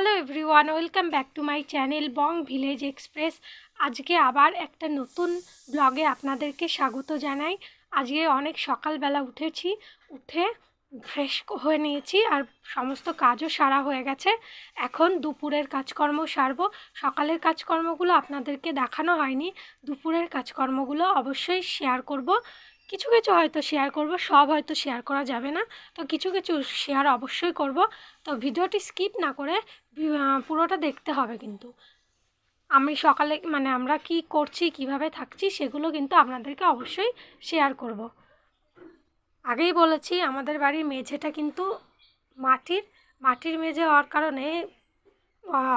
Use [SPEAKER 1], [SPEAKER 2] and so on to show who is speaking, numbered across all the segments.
[SPEAKER 1] Hello everyone welcome back to my channel Bong village express আজকে আবার একটা নতুন ব্লগে আপনাদেরকে স্বাগত জানাই। আজকে অনেক সকালবেলা উঠেছি, উঠে ফ্রেশ হয়ে নিয়েছি আর সমস্ত কাজও সারা হয়ে গেছে। এখন দুপুরের কাজকর্ম সারবো। সকালের কাজকর্মগুলো আপনাদেরকে দেখানো হয়নি। দুপুরের কাজকর্মগুলো অবশ্যই শেয়ার করব। কিছু কিছু হয়তো শেয়ার করব, সব হয়তো শেয়ার করা যাবে না। তো কিছু কিছু শেয়ার অবশ্যই করব। তো ভিডিওটি স্কিপ না করে পুরোটা দেখতে হবে কিন্তু। আমি সকালে মানে আমরা কি করছি, কীভাবে থাকছি, সেগুলো কিন্তু আপনাদেরকে অবশ্যই শেয়ার করব। আগেই বলেছি, আমাদের বাড়ির মেঝেটা কিন্তু মাটির মাটির মেঝে হওয়ার কারণে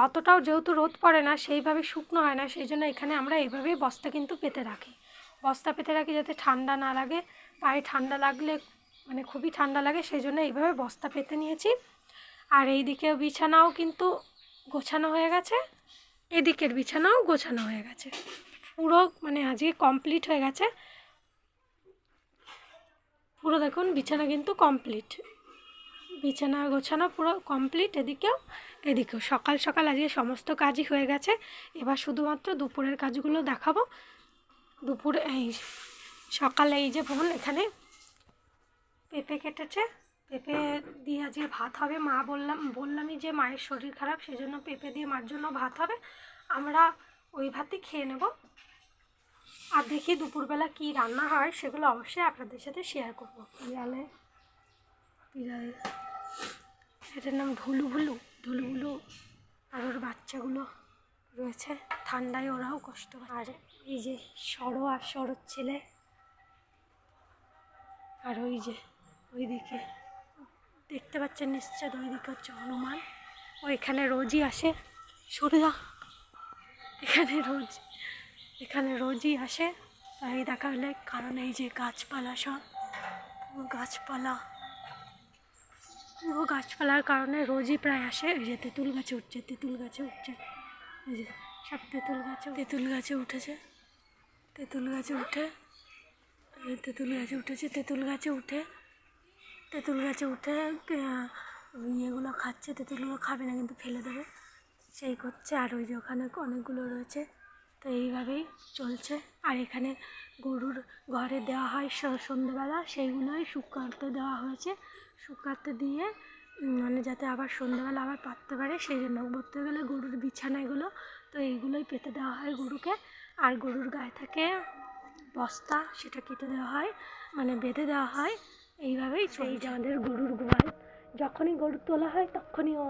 [SPEAKER 1] অতটাও যেহেতু রোদ পড়ে না, সেইভাবে শুকনো হয় না, সেই জন্য এখানে আমরা এইভাবেই বস্তা কিন্তু পেতে রাখি। বস্তা পেতে রাখি যাতে ঠান্ডা না লাগে। পায়ে ঠান্ডা লাগলে মানে খুবই ঠান্ডা লাগে, সেই জন্য এইভাবে বস্তা পেতে নিয়েছি। আর এই দিকেও বিছানাও কিন্তু গোছানো হয়ে গেছে। এদিকের বিছানাও গোছানো হয়ে গেছে। পুরো মানে আজকে কমপ্লিট হয়ে গেছে। পুরো দেখুন, বিছানা কিন্তু কমপ্লিট বিছানা গোছানো পুরো কমপ্লিট এদিকেও এদিকেও। সকাল সকাল আজকে সমস্ত কাজই হয়ে গেছে। এবার শুধুমাত্র দুপুরের কাজগুলো দেখাবো। দুপুরে, এই সকালে এই যে বোন, এখানে পেঁপে কেটেছে। পেঁপে দিয়ে আজকে ভাত হবে মা বললাম বললামই যে মায়ের শরীর খারাপ সেজন্য পেঁপে দিয়ে মার জন্য ভাত হবে। আমরা ওই ভাতই খেয়ে নেব। আর দেখি দুপুরবেলা কি রান্না হয় সেগুলো অবশ্যই আপনাদের সাথে শেয়ার করব। বিড়ালে বিড়াল এটার নাম ঢুলু ভুলু ঢুলু ভুলু আর ওর বাচ্চাগুলো রয়েছে ঠান্ডায় ওরাও কষ্ট। আর এই যে সরো আর সরোর ছেলে। আর ওই যে ওইদিকে দেখতে পাচ্ছেন নিশ্চয় ওইদিকে হচ্ছে হনুমান। ও এখানে রোজই আসে সরে যা এখানে রোজ, এখানে রোজই আসে। তাই দেখা হলে কারণ এই যে গাছপালা সব, পুরো গাছপালা। পুরো গাছপালার কারণে রোজই প্রায় আসে। ওই যে তেঁতুল গাছে উঠছে, তেঁতুল গাছে উঠছে। এই যে সব তেঁতুল গাছে তেঁতুল গাছে উঠেছে। তেঁতুল গাছে উঠে, তেঁতুল গাছে উঠেছে, তেঁতুল গাছে উঠে। তেঁতুল গাছে উঠে ইয়েগুলো খাচ্ছে, তেঁতুলগুলো খাবে না, কিন্তু ফেলে দেবে। সেই করছে, আর ওই যে ওখানে অনেকগুলো রয়েছে। তো এইভাবেই চলছে। আর এখানে গরুর ঘরে দেওয়া হয় সন্ধ্যেবেলা সেইগুলোই শুকাতে দেওয়া হয়েছে। শুকাতে দিয়ে মানে যাতে আবার সন্ধ্যেবেলা আবার পাততে পারে, সেই জন্য বলতে গেলে গরুর বিছানা এগুলো তো এইগুলোই পেতে দেওয়া হয় গরুকে। আর গরুর গায়ে থাকে বস্তা, সেটা কেটে দেওয়া হয় মানে বেঁধে দেওয়া হয়। এইভাবেই সেই যে আমাদের গরুর গোয়াল যখনই গরু তোলা হয় তখনই ও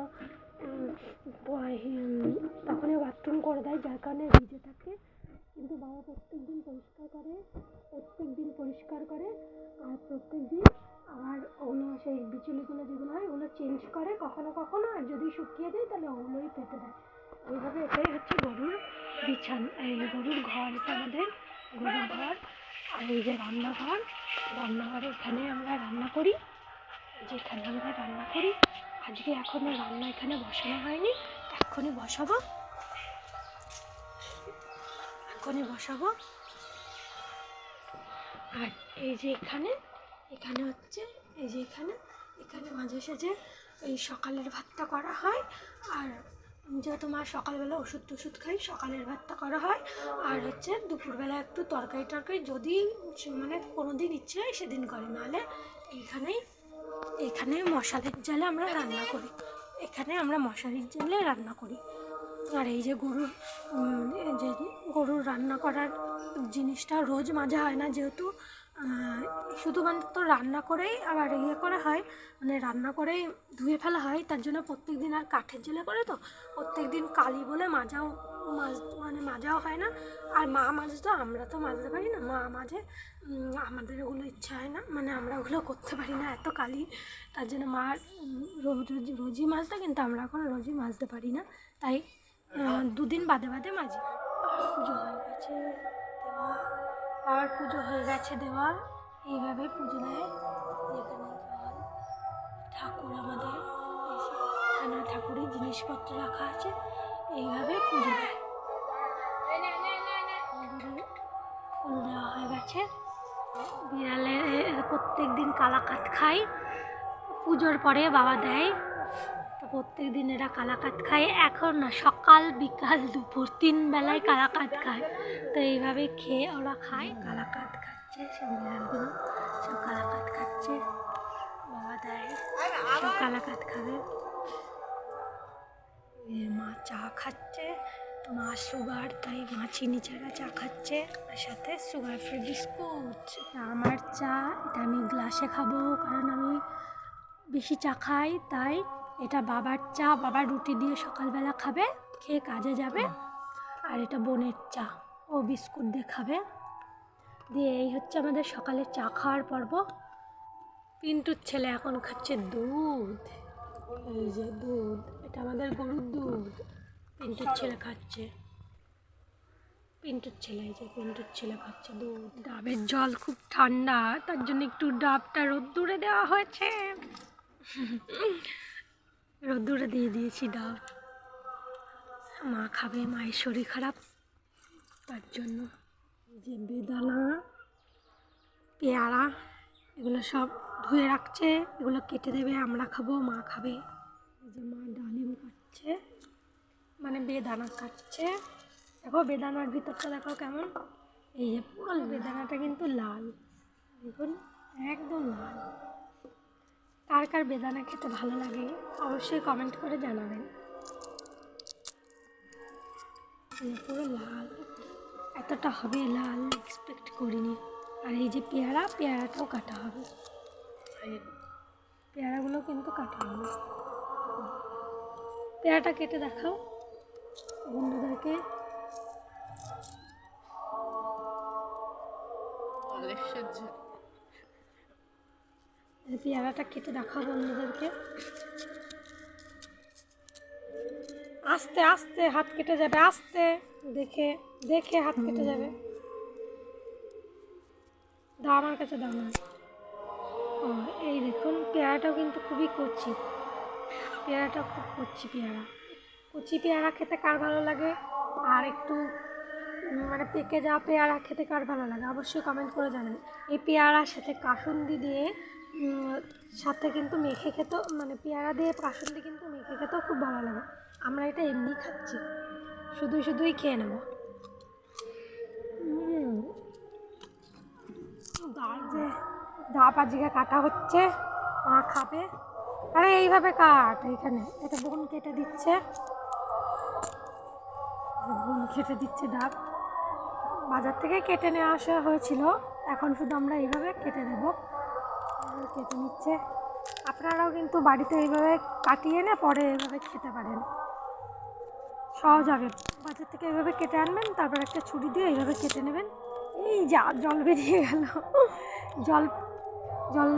[SPEAKER 1] তখনই বাথরুম করে দেয় যার কারণে ভিজে থাকে। কিন্তু বাবা প্রত্যেক দিন পরিষ্কার করে প্রত্যেক দিন পরিষ্কার করে আর প্রত্যেক দিন আর ওগুলো সেই বিচুলিগুলো যেগুলো হয় ওগুলো চেঞ্জ করে কখনো কখনো আর যদি শুকিয়ে যায় তাহলে ওগুলোই পেতে দেয়। এইভাবে এটাই হচ্ছে গরুর বিছান এই গরুর ঘর এটা আমাদের গরুর ঘর। আর এই যে রান্নাঘর, রান্নাঘরে এখানে আমরা রান্না করি। যেখানে আমরা রান্না করি, আজকে এখনও রান্না এখানে বসানো হয়নি, এক্ষুনি বসাবো। এখনই বসাবো। আর এই যে এখানে এখানে হচ্ছে, এই যে এখানে এখানে মাঝে সাঝে এই সকালের ভাতটা করা হয়। আর যেহেতু মা সকালবেলা ওষুধ টষুধ খাই, সকালের ভাতটা করা হয়। আর হচ্ছে দুপুরবেলা একটু তরকারি টরকারি যদি মানে কোনো দিন ইচ্ছে হয় সেদিন করে। নাহলে এইখানেই এখানে মশারির জালে আমরা রান্না করি। এখানে আমরা মশারির জালে রান্না করি। আর এই যে গরুর যে গরুর রান্না করার জিনিসটা রোজ মাজা হয় না যেহেতু শুধুমাত্র রান্না করেই আবার ইয়ে করা হয় মানে রান্না করেই ধুয়ে ফেলা হয়, তার জন্য প্রত্যেক দিন আর কাঠের জেলে করে তো প্রত্যেক দিন কালি বলে মাজাও, মাজ মানে মাজাও হয় না, আর মা মাজতো আমরা তো মাজতে পারি না, মা মাঝে আমাদের ওগুলো ইচ্ছা হয় না মানে আমরা ওগুলো করতে পারি না এত কালি, তার জন্য মা রোজ রোজ রোজই মাজতো কিন্তু আমরা এখন রোজই মাজতে পারি না, তাই দুদিন বাদে বাদে মাজি। পুজো হয়ে গেছে আবার পুজো হয়ে গেছে দেওয়া। এইভাবে পুজো দেয়। এখানে জল, ঠাকুর আমাদের এখানে ঠাকুরের জিনিসপত্র রাখা আছে, এইভাবে পুজো দেয়। ফুল দেওয়া হয়ে গেছে। বিড়ালের প্রত্যেক দিন কালাকাত খাই। পুজোর পরে বাবা দেয়। প্রত্যেক দিন এরা কালাকাত খায়। এখন না, সকাল, বিকাল, দুপুর, তিন বেলায় কালাকাত খায়। তো এইভাবে খেয়ে ওরা খায়, কালাকাত খাচ্ছে সব বিড়ালগুলো সব কালাকাত খাচ্ছে। বাবা দেয়, সব কালাকাত খাবে। মা চা খাচ্ছে, মা সুগার, তাই মা চিনি ছাড়া চা খাচ্ছে। আর সাথে সুগার ফ্রি বিস্কুট। আমার চা, এটা আমি গ্লাসে খাব, কারণ আমি বেশি চা খাই, তাই এটা বাবার চা বাবা রুটি দিয়ে সকালবেলা খাবে খেয়ে কাজে যাবে। আর এটা বোনের চা ও বিস্কুট দিয়ে খাবে। দিয়ে এই হচ্ছে আমাদের সকালে চা খাওয়ার পর্ব। পিন্টুর ছেলে এখন খাচ্ছে দুধ। এই যে দুধ এটা আমাদের গরুর দুধ। পিন্টুর ছেলে খাচ্ছে। পিন্টুর ছেলে এই যে পিন্টুর ছেলে খাচ্ছে দুধ। ডাবের জল খুব ঠান্ডা তার জন্য একটু ডাবটা রোদ্দুরে দেওয়া হয়েছে। রোদ্দুরে দিয়ে দিয়েছি ডাব মা খাবে, মায়ের শরীর খারাপ। তার জন্য যে বেদানা, পেয়ারা, এগুলো সব ধুয়ে রাখছে। এগুলো কেটে দেবে, আমরা খাব, মা খাবে। যে মা ডালিম কাটছে মানে বেদানা কাটছে। দেখো বেদানার ভিতরটা দেখো কেমন। এই যে পুরো বেদানাটা কিন্তু লাল। দেখুন, একদম লাল। কার কার বেদানা খেতে ভালো লাগে, অবশ্যই কমেন্ট করে জানাবেন। এই পুরো লাল, এতটা হবে লাল এক্সপেক্ট করিনি। আর এই যে পেয়ারা, পেয়ারাটাও কাটা হবে। পেয়ারাগুলো কিন্তু কাটা হবে। পেয়ারাটা কেটে দেখাও। বন্ধুদেরকে। এই পেয়ারাটা কেটে দেখাও বন্ধুদেরকে আস্তে আস্তে হাত কেটে যাবে আস্তে। দেখে দেখে হাত কেটে যাবে। দাও আমার কাছে দাও না এই দেখুন পেয়ারাটাও কিন্তু খুবই কচি। পেয়ারাটা খুব কচি পেয়ারা। কচি পেয়ারা খেতে কার ভালো লাগে? আর একটু মানে পেকে যাওয়া পেয়ারা খেতে কার ভালো লাগে? অবশ্যই কমেন্ট করে জানাবেন। এই পেয়ারার সাথে কাসুন্দি দিয়ে সাথে কিন্তু মেখে খেতেও মানে পেয়ারা দিয়ে কাসুন্দি কিন্তু মেখে খেতেও খুব ভালো লাগে। আমরা এটা এমনি খাচ্ছি। শুধুই শুধুই খেয়ে নেব। ডাল যে ডাব আজকে কাটা হচ্ছে, মা খাবে। আরে, এইভাবে কাট এখানে এটা বোন কেটে দিচ্ছে। বোন কেটে দিচ্ছে ডাব বাজার থেকে কেটে নিয়ে আসা হয়েছিল। এখন শুধু আমরা এইভাবে কেটে দেবো এইভাবে কেটে নিচ্ছে। আপনারাও কিন্তু বাড়িতে এইভাবে কাটিয়ে না, পরে এইভাবে খেতে পারেন। সহজ হবে। বাজার থেকে এইভাবে কেটে আনবেন, তারপর একটা ছুরি দিয়ে এইভাবে কেটে নেবেন। এই যা, জল বেরিয়ে গেল। জল জল,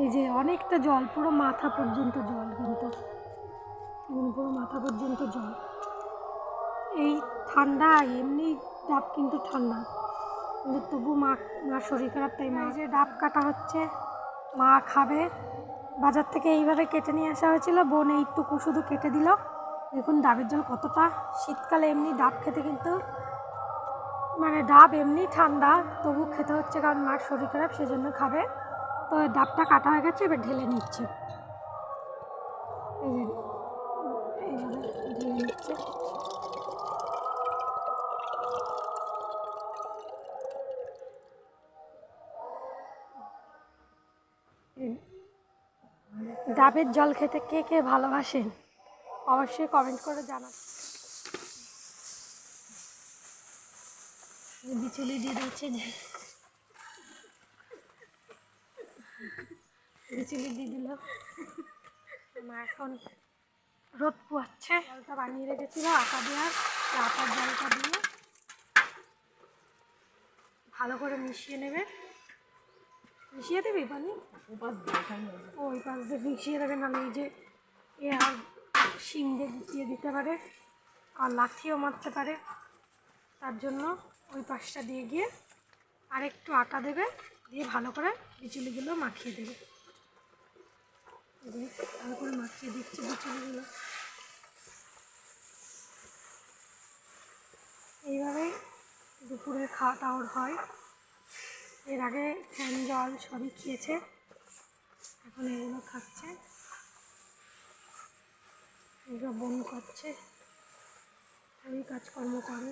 [SPEAKER 1] এই যে অনেকটা জল, পুরো মাথা পর্যন্ত জল কিন্তু। পুরো মাথা পর্যন্ত জল। এই ঠান্ডা, এমনি ডাব কিন্তু ঠান্ডা। তবু মা মার শরীর খারাপ, তাই মা। যে ডাব কাটা হচ্ছে, মা খাবে। বাজার থেকে এইভাবে কেটে নিয়ে আসা হয়েছিল, বোন এইটুকু শুধু কেটে দিল। দেখুন ডাবের জল কতটা। শীতকালে এমনি ডাব খেতে কিন্তু মানে ডাব এমনি ঠান্ডা তবু খেতে হচ্ছে কারণ মার শরীর খারাপ, সেজন্য খাবে। তো ডাবটা কাটা হয়ে গেছে, এবার ঢেলে নিচ্ছে এই যে এইভাবে ঢেলে নিচ্ছে এই ডাবের জল খেতে কে কে ভালোবাসেন? অবশ্যই কমেন্ট করে জানান। বিচুলি দিয়ে দিচ্ছে যে। বিচুলি দিয়ে দিল। মা এখন রোদ পোয়াচ্ছে। জলটা বানিয়ে রেখেছিল, আটা দেওয়ার আটার জলটা দিয়ে। ভালো করে মিশিয়ে নেবে। মিশিয়ে দেবে পানি ওই পাশ দিয়ে মিশিয়ে দেবে নাহলে এই যে এ আর শিং দিয়ে গুছিয়ে দিতে পারে আর লাঠিও মারতে পারে। তার জন্য ওই পাশটা দিয়ে গিয়ে আর একটু আটা দেবে দিয়ে ভালো করে বিচুলিগুলো মাখিয়ে দেবে। ভালো করে মাখিয়ে দিচ্ছে বিচুলিগুলো। এইভাবেই দুপুরের খাওয়া দাওয়ার হয়। এর আগে ফ্যান জল সবই খেয়েছে। এখন এগুলো খাচ্ছে। এগুলো বোন করছে। ওই কাজকর্ম করে।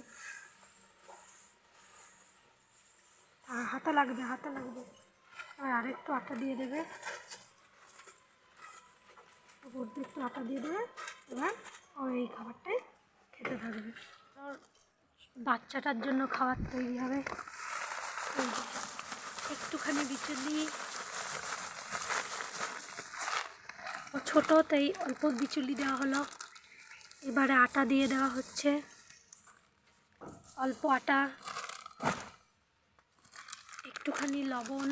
[SPEAKER 1] হাতে লাগবে হাতে লাগবে। আর আরেকটু আটা দিয়ে দেবে। একটু আটা দিয়ে দেবে। এবার ও এই খাবারটাই খেতে থাকবে। বাচ্চাটার জন্য খাবার তৈরি হবে। একটুখানি বিচুলি ও ছোটো, তাই অল্প বিচুলি দেওয়া হলো। এবারে আটা দিয়ে দেওয়া হচ্ছে। অল্প আটা, একটুখানি লবণ।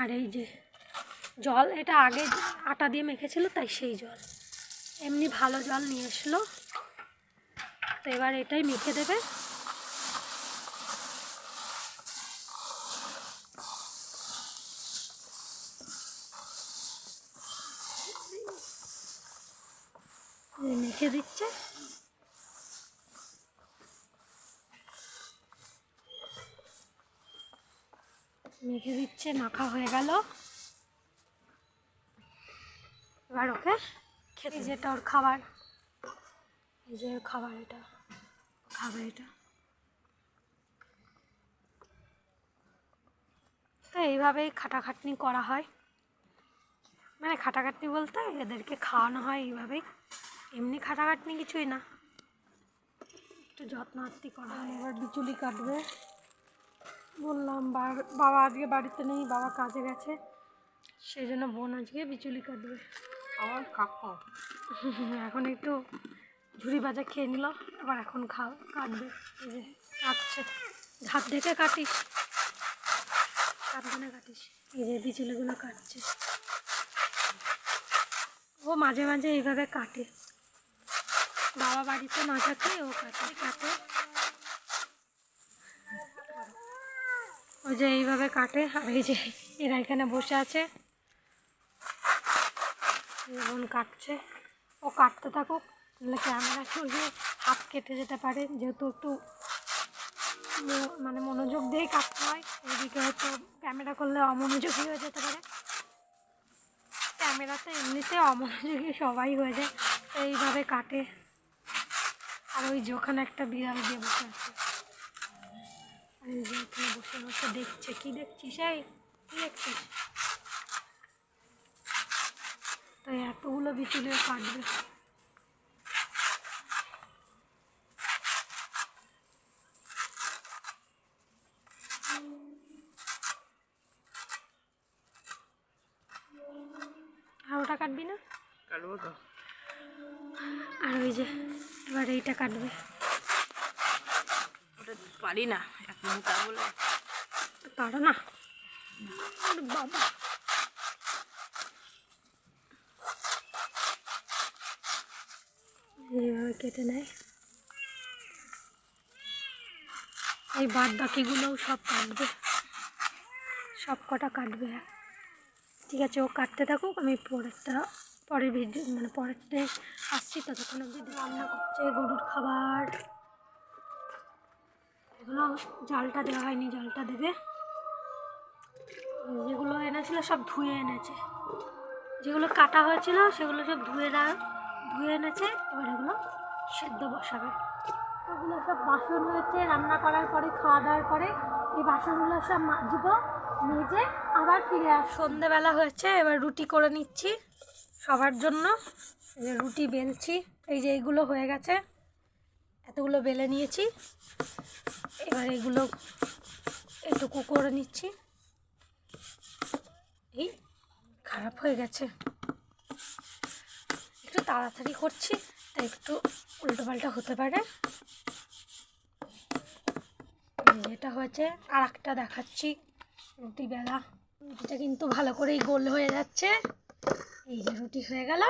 [SPEAKER 1] আর এই যে জল, এটা আগে আটা দিয়ে মেখেছিল, তাই সেই জল। এমনি ভালো জল নিয়ে এসলো তো এবার এটাই মেখে দেবে। মেখে দিচ্ছে। মেখে দিচ্ছে মাখা হয়ে গেল। এবার ওকে খেতে যেটা ওর খাবার। এই যে খাবার এটা। খাবে এটা। তো এইভাবেই খাটাখাটনি করা হয়। মানে খাটাখাটনি বলতে এদেরকে খাওয়ানো হয় এইভাবেই। এমনি খাটাখাটনি কিছুই না। একটু যত্ন আত্তি করা। এবার বিচুলি কাটবে। বললাম বাবা আজকে বাড়িতে নেই বাবা কাজে গেছে। সেই জন্য বোন আজকে বিচুলি কাটবে।
[SPEAKER 2] আমার কাকু।
[SPEAKER 1] এখন একটু ঝুড়ি ভাজা খেয়ে নিল আবার এখন খাও কাটবে। এই যে কাটছে। হাত দেখে কাটিস। সাবধানে কাটিস। এই যে বিচুলিগুলো কাটছে। ও মাঝে মাঝে এইভাবে কাটে। বাবা বাড়িতে না থাকলে ও কাছে কাটে। ওই যে এইভাবে কাটে, আর এই যে এরা এখানে বসে আছে। বোন কাটছে। ও কাটতে থাকুক, নাহলে ক্যামেরা চলবে হাত কেটে যেতে পারে, যেহেতু একটু মানে মনোযোগ দিয়েই কাটতে হয়। এদিকে হয়তো ক্যামেরা করলে অমনোযোগী হয়ে যেতে পারে। ক্যামেরাতে এমনিতে অমনোযোগী সবাই হয়ে যায়। এইভাবে কাটে। আর ওই যে ওখানে একটা বিড়াল দিয়ে বসে আছে। আর যে ওখানে বসে বসে দেখছে। কি দেখছিস এই? কি দেখছিস? তো এতগুলো বিচুলিও কাটবে। আর ওটা কাটবি না?
[SPEAKER 2] কাটবো তো।
[SPEAKER 1] এইটা কাটবে।
[SPEAKER 2] ওটা পারি না বলে।
[SPEAKER 1] পারো না। বাবা। এইভাবে কেটে নেয়। এই বাদ বাকিগুলোও সব কাটবে। সব কটা কাটবে। ঠিক আছে ও কাটতে থাকুক আমি পরেরটা পরের ভিডিও মানে পরেরটা আসছি ততক্ষণ অবধি রান্না করছে গরুর খাবার। এগুলো জালটা দেওয়া হয়নি, জালটা দেবে। যেগুলো এনেছিল সব ধুয়ে এনেছে। যেগুলো কাটা হয়েছিল সেগুলো সব ধুয়ে ধুয়ে এনেছে, এবার এগুলো সেদ্ধ বসাবে। ওগুলো সব বাসন হয়েছে, রান্না করার পরে, খাওয়া দাওয়ার পরে, এই বাসনগুলো সব মাজবো, মেজে আবার ফিরে আস সন্ধেবেলা হয়েছে, এবার রুটি করে নিচ্ছি। সবার জন্য। এই যে রুটি বেলছি, এই যে এইগুলো হয়ে গেছে। এতগুলো বেলে নিয়েছি। এবার এগুলো এটুকু করে নিচ্ছি। এই খারাপ হয়ে গেছে। একটু তাড়াতাড়ি করছি, তাই একটু উল্টোপাল্টা হতে পারে। এটা হয়েছে আর একটা দেখাচ্ছি। রুটি বেলা। রুটিটা কিন্তু ভালো করেই গোল হয়ে যাচ্ছে। এই যে রুটি হয়ে গেল।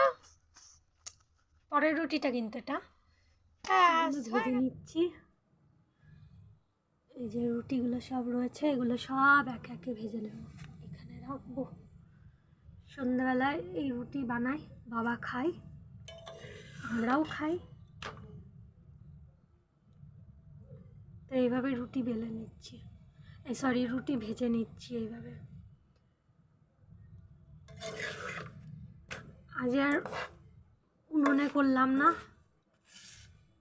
[SPEAKER 1] পরের রুটিটা কিন্তু এটা। ভেজে নিচ্ছি। এই যে রুটিগুলো সব রয়েছে এগুলো সব একে একে ভেজে নেব। এখানে রাখব। সন্ধ্যাবেলায় এই রুটি বানাই বাবা খাই আমরাও খাই। তো এইভাবে রুটি বেলে নিচ্ছি। এই সরি রুটি ভেজে নিচ্ছি এইভাবে। আজ আর উনুনে করলাম না।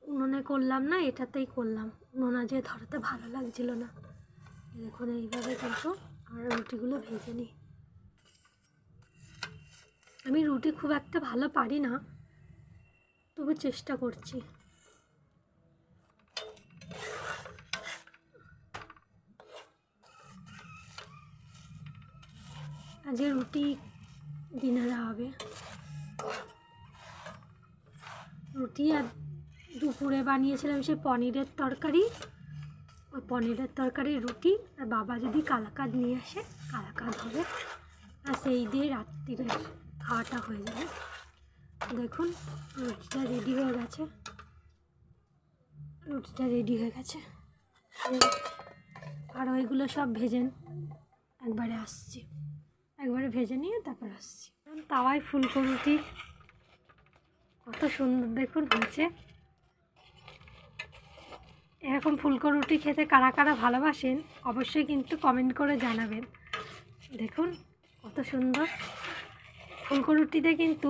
[SPEAKER 1] উনুনে করলাম না, এটাতেই করলাম। উনুন আজকে ধরাতে ভালো লাগছিল না। দেখুন, এইভাবে কিন্তু আমরা রুটিগুলো ভেজে নিই। আমি রুটি খুব একটা ভালো পারি না, তবু চেষ্টা করছি। আজকে রুটি ডিনারে হবে। রুটি আর দুপুরে বানিয়েছিলাম সে পনিরের তরকারি। ওই পনিরের তরকারি, রুটি। আর বাবা যদি কালাকাদ নিয়ে আসে, কালাকাদ হবে। আর সেই দিয়ে রাত্রিরে খাওয়াটা হয়ে যাবে। দেখুন, রুটিটা রেডি হয়ে গেছে। রুটিটা রেডি হয়ে গেছে। আর ওইগুলো সব ভেজেন একবারে আসছি। একবারে ভেজে নিয়ে তারপর আসছি। তাওয়ায় ফুলকো রুটি কত সুন্দর দেখুন হয়েছে। এরকম ফুলকো রুটি খেতে কারা কারা ভালোবাসেন, অবশ্যই কিন্তু কমেন্ট করে জানাবেন। দেখুন কত সুন্দর। ফুলকো রুটিতে কিন্তু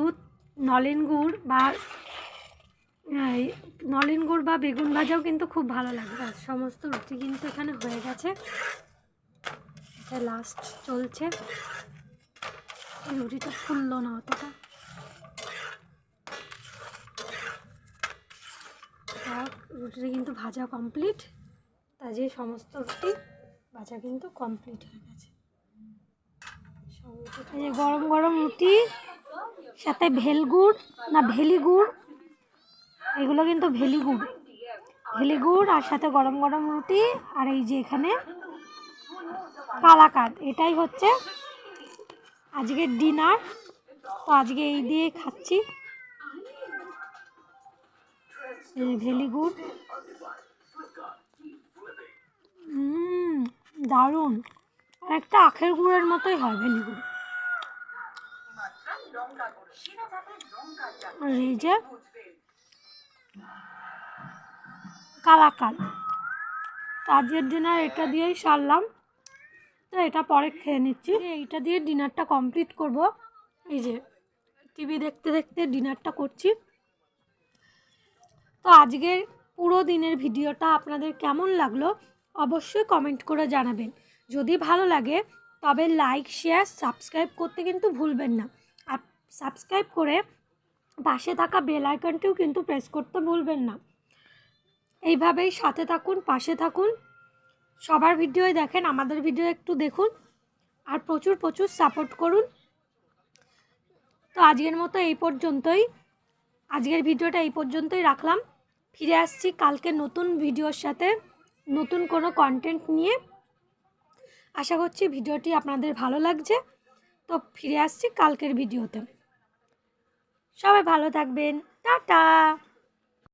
[SPEAKER 1] নলেন গুড় বা নলেন গুড় বা বেগুন ভাজাও কিন্তু খুব ভালো লাগে। আর সমস্ত রুটি কিন্তু এখানে হয়ে গেছে। লাস্ট চলছে। রুটিটা ফুললো না অতটা। রুটিটা কিন্তু ভাজা কমপ্লিট যে সমস্ত রুটি ভাজা কিন্তু কমপ্লিট হয়ে গেছে। যে গরম গরম রুটি, সাথে ভেলগুড়, না ভেলি গুড় এগুলো কিন্তু ভেলি গুড় ভেলি গুড় আর সাথে গরম গরম রুটি আর এই যে এখানে কালাকাদ, এটাই হচ্ছে আজকের ডিনার তো আজকে এই দিয়ে খাচ্ছি। ভেলি গুড় দারুণ। একটা আখের গুড়ের মতোই হয় ভেলি গুড় এই যে কালাকাল। আজকের ডিনার এটা দিয়েই সারলাম। তো এটা পরে খেয়ে নিচ্ছি। এইটা দিয়ে ডিনারটা কমপ্লিট করব। এই যে টিভি দেখতে দেখতে ডিনারটা করছি। তো আজকের পুরো দিনের ভিডিওটা আপনাদের কেমন লাগল অবশ্যই কমেন্ট করে জানাবেন। যদি ভালো লাগে, তবে লাইক শেয়ার সাবস্ক্রাইব করতে কিন্তু ভুলবেন না। সাবস্ক্রাইব করে পাশে থাকা বেল আইকনটিও কিন্তু প্রেস করতে ভুলবেন না। এইভাবেই সাথে থাকুন, পাশে থাকুন। সবার ভিডিওই দেখেন, আমাদের ভিডিও একটু দেখুন। আর প্রচুর প্রচুর সাপোর্ট করুন। তো আজকের মতো এই পর্যন্তই। আজকের ভিডিওটা এই পর্যন্তই রাখলাম। ফিরে আসছি কালকে নতুন ভিডিওর সাথে। নতুন কোনো কন্টেন্ট নিয়ে। আশা করছি ভিডিওটি আপনাদের ভালো লাগছে। তো ফিরে আসছি কালকের ভিডিওতে। সবাই ভালো থাকবেন। টাটা!